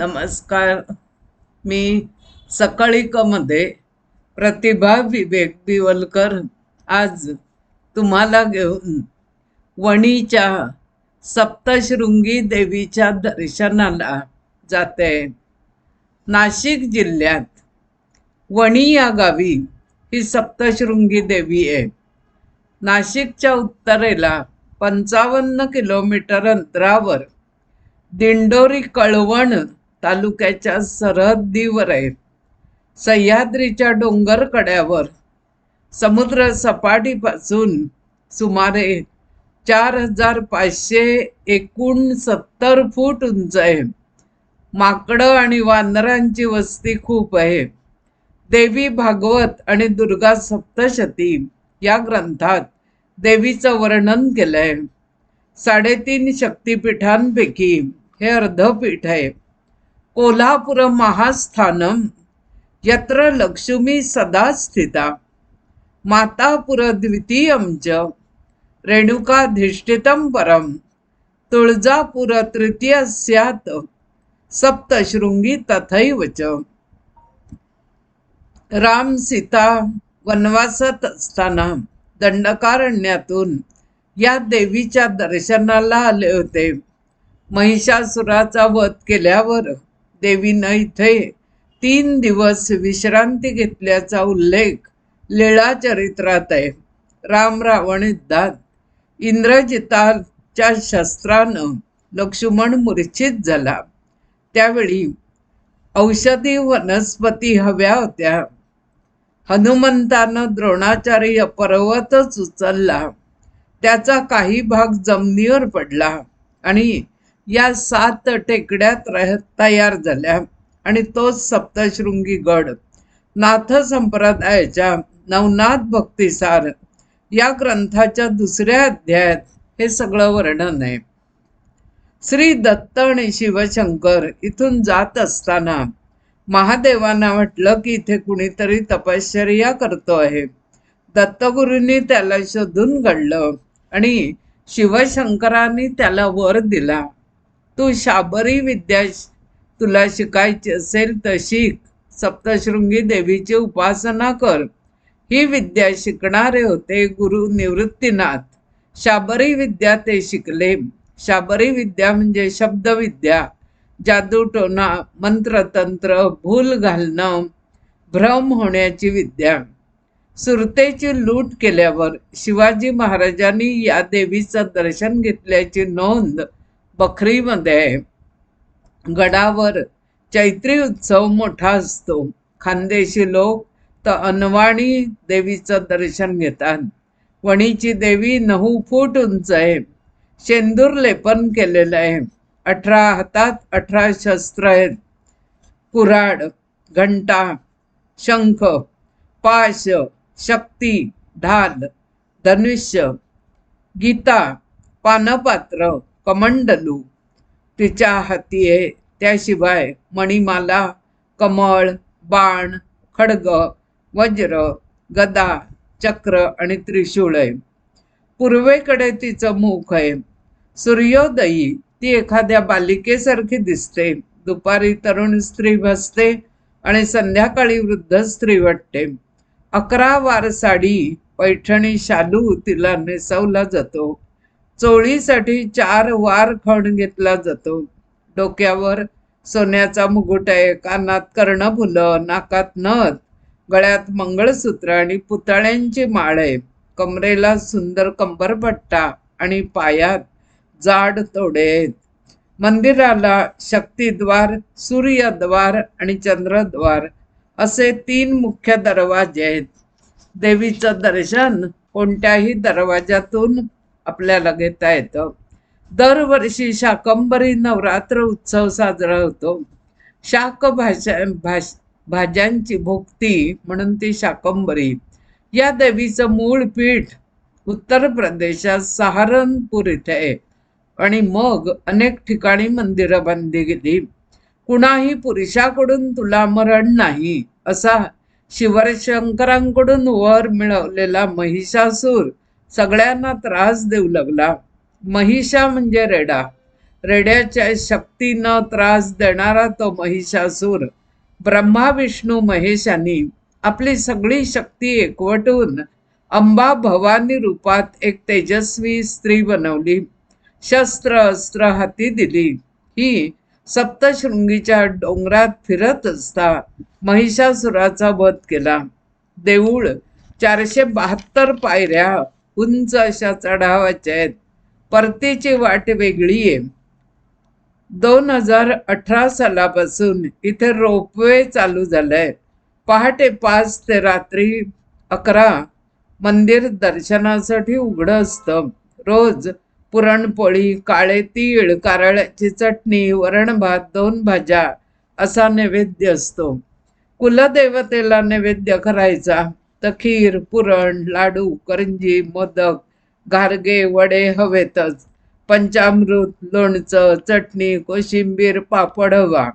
नमस्कार. मी सकाळीकमध्ये प्रतिभा विवेक दिवलकर आज तुम्हाला घेऊन वणीच्या सप्तशृंगी देवीच्या दर्शनाला जाते. नाशिक जिल्ह्यात वणी या गावी ही सप्तशृंगी देवी आहे. नाशिकच्या उत्तरेला पंचावन्न किलोमीटर अंतरावर दिंडोरी कळवण तालुक्याच्या सरहद्दीवर आहे सह्याद्रीच्या डोंगर कड्यावर समुद्र सपाटीपासून सुमारे चार हजार पाचशे एकोणसत्तर फूट उंच आहे. माकडं आणि वानरांची वस्ती खूप आहे. देवी भागवत आणि दुर्गा सप्तशती या ग्रंथात देवीचं वर्णन केलंय. साडेतीन शक्तिपीठांपैकी हे अर्धपीठ आहे. कोल्हापुरमहास्थानम यत्र लक्ष्मी सदा स्थिता। मातापुर द्वितीयं च रेणुकाधिष्ठितं परम तुळजापुर तृतीय स्यात। सप्तशृंगी तथैव च। राम सीता वनवासात असताना दंडकारण्यातून या देवीच्या दर्शनाला आले होते। महिषासुराचा वध केल्यावर देवीनं इथे तीन दिवस विश्रांती घेतल्याचा उल्लेख लीळा चरित्रात आहे. राम रावण युद्धात इंद्रजिताच्या शस्त्रानं लक्ष्मण मूर्छित झाला. त्यावेळी औषधी वनस्पती हव्या होत्या. हनुमंतानं द्रोणाचार्य पर्वतच उचलला. त्याचा काही भाग जमिनीवर पडला आणि या सात टेकड्यात रह तयार झाल्या. आणि तोच सप्तशृंगी गड नाथ संप्रदायाच्या नवनाथ भक्तिसार या ग्रंथाच्या दुसऱ्या अध्यायात हे सगळं वर्णन आहे. श्री दत्त आणि शिवशंकर इथून जात असताना महादेवांना म्हटलं की इथे कुणीतरी तपश्चर्या करतो आहे. दत्तगुरूंनी त्याला शोधून घडलं आणि शिवशंकरांनी त्याला वर दिला. तू शाबरी विद्या तुला शिकायची असेल तर शिक. सप्तशृंगी देवीची उपासना कर. ही विद्या शिकणारे होते गुरु निवृत्तीनाथ. शाबरी विद्या ते शिकले. शाबरी विद्या म्हणजे शब्दविद्या. जादूटोना मंत्रतंत्र भूल घालणं भ्रम होण्याची विद्या. सुरतेची लूट केल्यावर शिवाजी महाराजांनी या देवीचं दर्शन घेतल्याची नोंद बखरीमध्ये आहे गडावर चैत्री उत्सव मोठा असतो. खानदेशी लोक तर अनवाणी देवीचं दर्शन घेतात. वणीची देवी नऊ फूट उंच आहे. शेंदूर लेपन केलेलं आहे. अठरा हातात अठरा शस्त्र आहेत. कुऱ्हाड घंटा शंख पाश शक्ती ढाल धनुष्य गीता पानपात्र कमंडलू. तिच्या हाती आहे त्याशिवाय मणिमाला कमळ बाण खडग वज्र गदा चक्र आणि त्रिशूळ. आहे पूर्वेकडे तिचं मुख आहे. सूर्योदयी ती एखाद्या बालिकेसारखी दिसते. दुपारी तरुण स्त्री बसते आणि संध्याकाळी वृद्ध स्त्री वाटते. अकरा वार साडी पैठणी शालू तिला नेसवला जातो. चोळीसाठी चार वार खण घेतला जातो. डोक्यावर सोन्याचा मुकुट आहे कानात कर्णफुलं नाकात नथ गळ्यात मंगळसूत्र आणि पुतळ्यांची माळ आहे. कमरेला सुंदर कंबरपट्टा आणि पायात जाड तोडे आहेत. मंदिराला शक्तिद्वार सूर्यद्वार आणि चंद्रद्वार असे तीन मुख्य दरवाजे आहेत. देवीचं दर्शन कोणत्याही दरवाजातून आपल्याला घेता येतं. दरवर्षी शाकंबरी नवरात्र उत्सव साजरा होतो. शाक भाषा भाष भाज्यांची भोक्ती म्हणून ती शाकंबरी या देवीचं मूळ पीठ उत्तर प्रदेशात सहारनपूर इथे आहे. आणि मग अनेक ठिकाणी मंदिरं बांधली गेली. कुणाही पुरुषाकडून तुला मरण नाही असा शिवशंकरांकडून वर मिळवलेला महिषासूर सगळ्यांना त्रास देऊ लागला. महिषा म्हणजे रेडा. रेड्याच्या शक्तीनं त्रास देणारा तो महिषासूर. ब्रह्मा विष्णू महेशानी आपली सगळी शक्ती एकवटून अंबा भवानी रूपात एक तेजस्वी स्त्री बनवली. शस्त्र अस्त्र हाती दिली. ही सप्तशृंगीच्या डोंगरात फिरत असता महिषासुराचा वध केला. देऊळ चारशे बहात्तर पायऱ्या उंच अशा चढावाच्या आहेत. परतीची वाट वेगळी आहे. दोन हजार अठरा सालापासून इथे रोपवे चालू झालंय. पहाटे पाच ते रात्री अकरा मंदिर दर्शनासाठी उघडं असतं. रोज पुरणपोळी काळे तीळ कारळ्याची चटणी वरण भात दोन भाज्या असा नैवेद्य असतो. कुलदेवतेला नैवेद्य करायचा. तर खीर पुरण लाडू करंजी मोदक घारगे वडे हवेतच पंचामृत लोणचं चटणी कोशिंबीर पापड हवा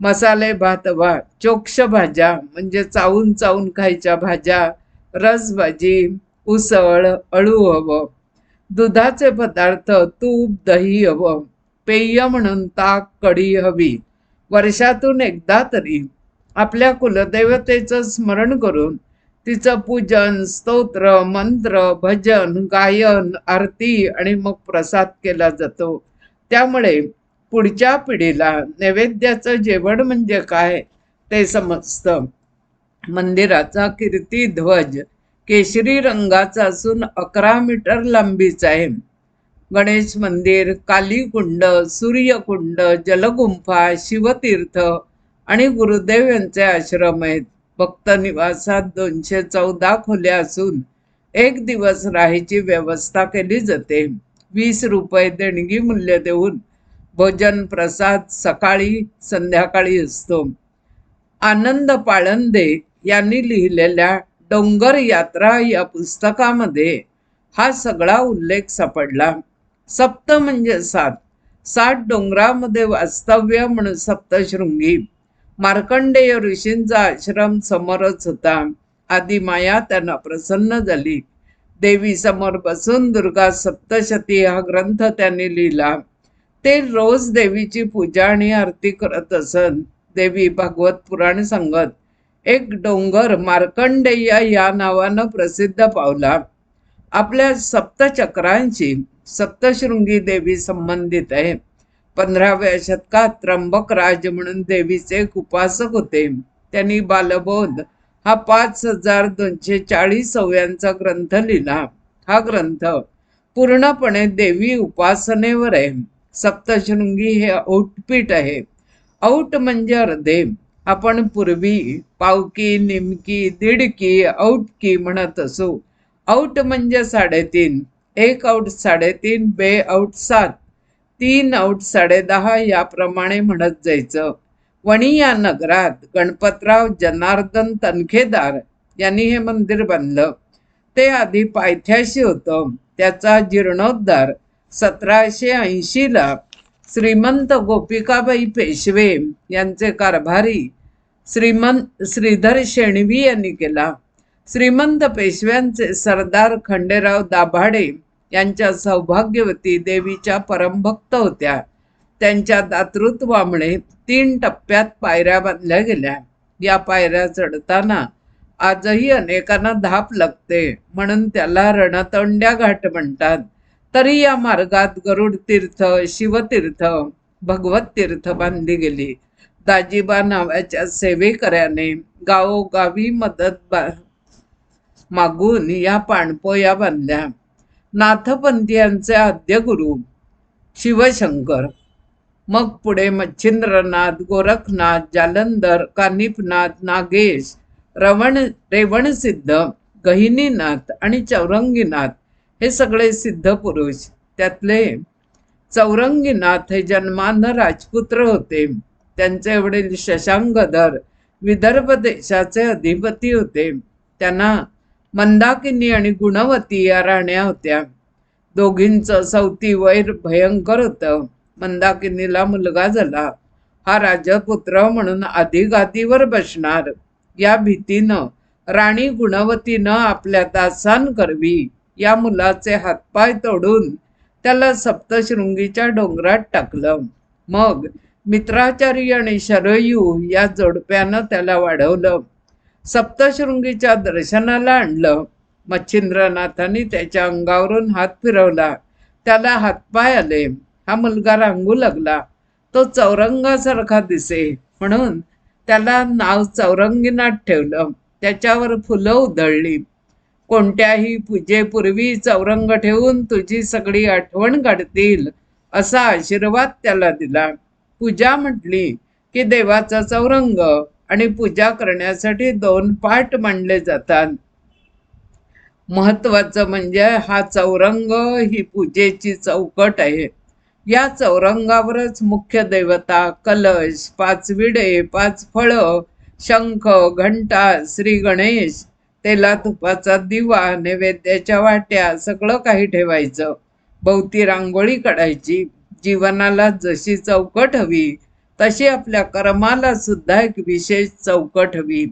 मसाले भात हवा चोक्ष भाज्या म्हणजे चावून चावून खायच्या भाज्या रसभाजी उसळ अळू हवं दुधाचे पदार्थ तूप दही हवं पेय म्हणून ताक कढी हवी वर्षातून एकदा तरी आपल्या कुलदैवतेचं स्मरण करून तिचं पूजन स्तोत्र मंत्र भजन गायन आरती आणि मग प्रसाद केला जातो. त्यामुळे पुढच्या पिढीला नैवेद्याचं जेवण म्हणजे काय ते समजतं. मंदिराचा कीर्ती ध्वज केशरी रंगाचा असून अकरा मीटर लांबीचा आहे. गणेश मंदिर कालीकुंड सूर्यकुंड जलगुंफा शिवतीर्थ आणि गुरुदेव यांचे आश्रम आहेत. भक्त निवासात दोनशे चौदा खोल्या असून एक दिवस राहायची व्यवस्था केली जाते. वीस रुपये देणगी मूल्य देऊन भोजन प्रसाद सकाळी संध्याकाळी असतो. आनंद पाळंदे यांनी लिहिलेल्या डोंगर यात्रा या पुस्तकामध्ये हा सगळा उल्लेख सापडला. सप्त म्हणजे सात. सात डोंगरामध्ये वास्तव्य म्हणून सप्तशृंगी. मार्कंडेय ऋषींचा आश्रम समोरच होता. आधी माया त्यांना प्रसन्न झाली. देवी समोर बसून दुर्गा सप्तशती हा ग्रंथ त्यांनी लिहिला. ते रोज देवीची पूजा आणि आरती करत असत देवी भागवत पुराण सांगत एक डोंगर मार्कंडेय या नावानं प्रसिद्ध पावला. आपल्या सप्तचक्रांची सप्तशृंगी देवी संबंधित आहे. पंधराव्या शतकात त्र्यंबक राज म्हणून देवीचे एक उपासक होते. त्यांनी बालबोध हा पाच हजार दोनशे चाळीस ओव्यांचा ग्रंथ लिहिला. हा ग्रंथ पूर्णपणे देवी उपासनेवर आहे. सप्तशृंगी हे औटपीठ आहे. औट म्हणजे अर्धे. आपण पूर्वी पावकी निमकी दीडकी औटकी म्हणत असू. औट म्हणजे साडेतीन. एक आऊट साडेतीन बे औट सात. तीन औट साडेदहा याप्रमाणे म्हणत जायचं. वणी या नगरात गणपतराव जनार्दन तनखेदार यांनी हे मंदिर बांधलं. ते आधी पायथ्याशी होतं. त्याचा जीर्णोद्धार सतराशे ऐंशीला श्रीमंत गोपिकाबाई पेशवे यांचे कारभारी श्रीमंत श्रीधर शेणवी यांनी केला. श्रीमंत पेशव्यांचे सरदार खंडेराव दाभाडे यांच्या सौभाग्यवती देवीच्या परमभक्त होत्या. त्यांच्या दातृत्वामुळे तीन टप्प्यात पायऱ्या बांधल्या गेल्या. या पायऱ्या चढताना आजही अनेकांना धाप लागते. म्हणून त्याला रणतोंड्या घाट म्हणतात. तरी या मार्गात गरुड तीर्थ शिवतीर्थ भगवत तीर्थ बांधली गेली. दाजीबा नावाच्या सेवेकऱ्याने गावोगावी मदत बा मागून या पाणपोया बांधल्या. नाथपंथीयांचे आद्यगुरु शिवशंकर. मग पुढे मच्छिंद्रनाथ गोरखनाथ जालंधर कानिफनाथ नागेश रवण रेवणसिद्ध गहिनीनाथ आणि चौरंगीनाथ हे सगळे सिद्ध पुरुष. त्यातले चौरंगीनाथ हे जन्मान राजपुत्र होते. त्यांचे वडील शशांगधर विदर्भ देशाचे अधिपती होते. त्यांना मंदाकिनी आणि गुणवती या राण्या होत्या. दोघींचं सवती वैर भयंकर होतं. मंदाकिनीला मुलगा झाला. हा राजपुत्र म्हणून आधी गादीवर बसणार. या भीतीनं राणी गुणवतीनं आपल्या दासान करवी. या मुलाचे हातपाय तोडून त्याला सप्तशृंगीच्या डोंगरात टाकलं. मग मित्राचारी आणि शरयू या जोडप्यानं त्याला वाढवलं. सप्तशृंगीच्या दर्शनाला आणलं. मच्छिंद्रनाथांनी त्याच्या अंगावरून हात फिरवला. त्याला हातपाय आले. हा मुलगा रांगू लागला. तो चौरंगासारखा दिसे. म्हणून त्याला नाव चौरंगीनाथ ठेवलं. त्याच्यावर फुलं उधळली. कोणत्याही पूजेपूर्वी चौरंग ठेवून तुझी सगळी आठवण काढतील असा आशीर्वाद त्याला दिला. पूजा म्हटली की देवाचा चौरंग. आणि पूजा करण्यासाठी दोन पाठ मांडले जातात. महत्वाचं म्हणजे हा चौरंग ही पूजेची चौकट आहे. या चौरंगावरच मुख्य देवता कलश पाच विडे पाच फळं शंख घंटा श्री गणेश तेला तुपाचा दिवा नैवेद्याच्या वाट्या सगळं काही ठेवायचं. भोवती रांगोळी काढायची. जीवनाला जशी चौकट हवी तशी आपल्या कर्माला सुद्धा एक विशेष चौकट हवी.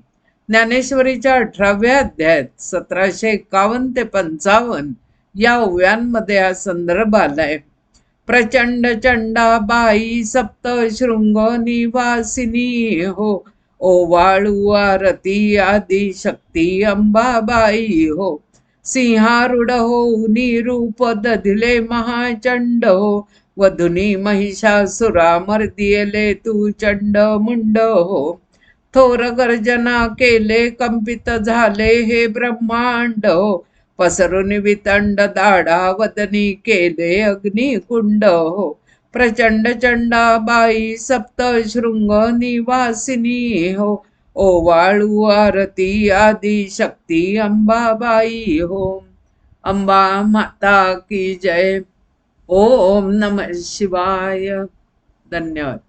ज्ञानेश्वरीच्या अठराव्या अध्यायात सतराशे एकावन्न ते पंचावन्न या ओव्यांमध्ये हा संदर्भ आलाय. प्रचंड चंडाबाई सप्त शृंग निवासिनी हो ओवाळू आरती आदी शक्ती अंबाबाई हो. सिंहारूढ हो निरूप दधिले महाचंड हो वधुनी महिषासुरा मर्दियेले तू चंड मुंड हो. थोर गर्जना केले कंपित झाले हे ब्रह्मांड हो. पसरून वितंड दाडा वदनी केले अग्निकुंड हो. प्रचंड चंडाबाई सप्त शृंग निवासिनी हो. ओवाळू आरती आदी शक्ती अंबाबाई हो. अंबा माता की जय. ओम नम शिवाय. धन्यवाद.